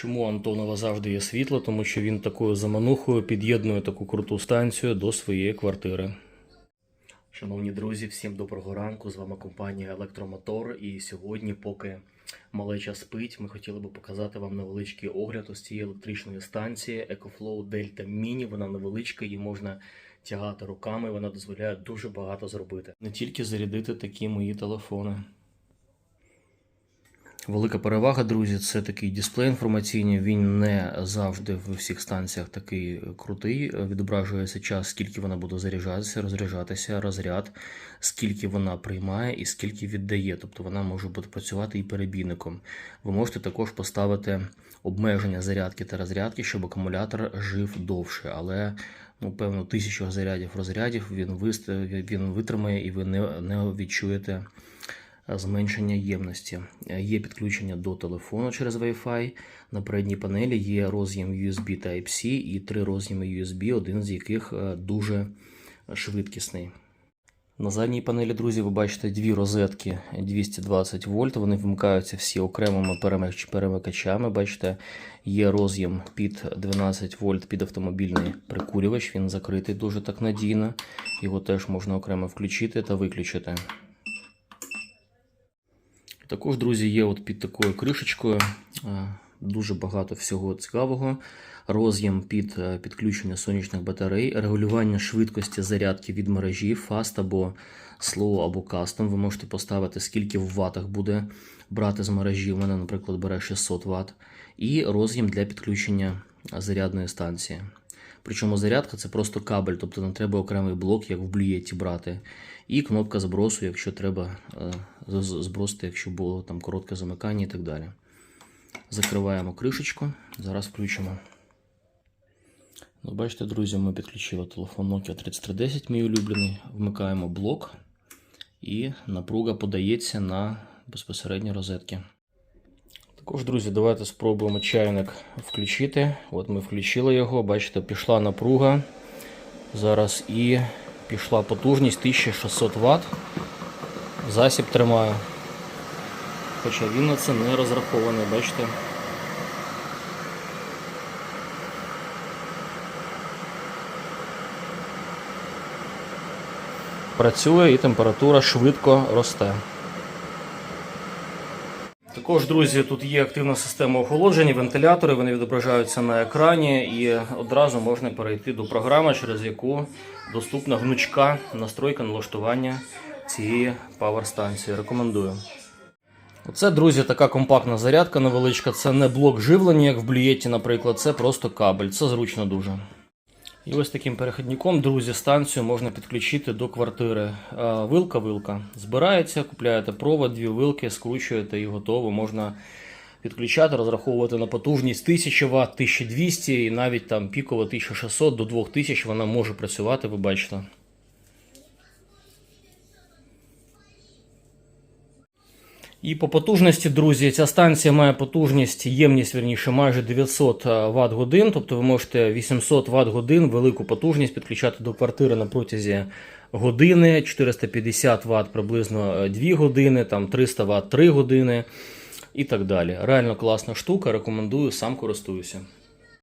Чому Антонова завжди є світло? Тому що він такою заманухою під'єднує таку круту станцію до своєї квартири. Шановні друзі, всім доброго ранку. З вами компанія Електромотор. І сьогодні, поки малеча спить, ми хотіли би показати вам невеличкий огляд ось цієї електричної станції EcoFlow Delta Mini. Вона невеличка, її можна тягати руками. Вона дозволяє дуже багато зробити. Не тільки зарядити такі мої телефони. Велика перевага, друзі, це такий дисплей інформаційний. Він не завжди в всіх станціях такий крутий. Відображується час, скільки вона буде заряджатися, розряджатися, розряд, скільки вона приймає і скільки віддає. Тобто вона може бути працювати і перебійником. Ви можете також поставити обмеження зарядки та розрядки, щоб акумулятор жив довше, але ну, певно, тисячу зарядів розрядів він вист- він витримає і ви не, не відчуєте зменшення ємності. Є підключення до телефону через Wi-Fi. На передній панелі є роз'єм USB Type-C і три роз'єми USB, один з яких е, дуже швидкісний. На задній панелі, друзі, ви бачите дві розетки 220 вольт. Вони вмикаються всі окремими перемикачами. Бачите, є роз'єм під 12 вольт під автомобільний прикурювач. Він закритий дуже так надійно. Його теж можна окремо включити та виключити. Також, друзі, є от під такою кришечкою е, дуже багато всього цікавого. Роз'єм під е, підключення сонячних батарей, регулювання швидкості зарядки від мережі, Fast або Slow або Custom. Ви можете поставити, скільки в ватах буде брати з мережі. У мене, наприклад, бере 600 Вт. І роз'єм для підключення зарядної станції. Причому зарядка це просто кабель, тобто не треба окремий блок, як в блієті брати. І кнопка збросу, якщо треба е, збросити, якщо було там коротке замикання і так далі. Закриваємо кришечку. Зараз включимо. Ну, бачите, друзі, ми підключили телефон Nokia 3310, мій улюблений. Вмикаємо блок, і напруга подається на безпосередні розетки. Також, друзі, давайте спробуємо чайник включити. От ми включили його, бачите, пішла напруга. Зараз і пішла потужність 1600 Вт. Засіб тримаю. Хоча він на це не розрахований, бачите. Працює і температура швидко росте. Також, друзі, тут є активна система охолодження, вентилятори, вони відображаються на екрані, і одразу можна перейти до програми, через яку доступна гнучка настройка налаштування цієї павер-станції. Рекомендую. Оце, друзі, така компактна зарядка невеличка. Це не блок живлення, як в блієті, наприклад, це просто кабель. Це зручно дуже. І ось таким перехідником, друзі, станцію можна підключити до квартири. Вилка-вилка збирається, купляєте провод, дві вилки, скручуєте і готово. Можна підключати, розраховувати на потужність 1000 Вт, 1200 і навіть там піково 1600 до 2000 вона може працювати, ви бачите. І по потужності, друзі, ця станція має потужність, ємність, верніше, майже 900 Вт годин. Тобто ви можете 800 Вт годин велику потужність підключати до квартири на протязі години, 450 Вт приблизно 2 години, там 300 Вт 3 години і так далі. Реально класна штука, рекомендую, сам користуюся.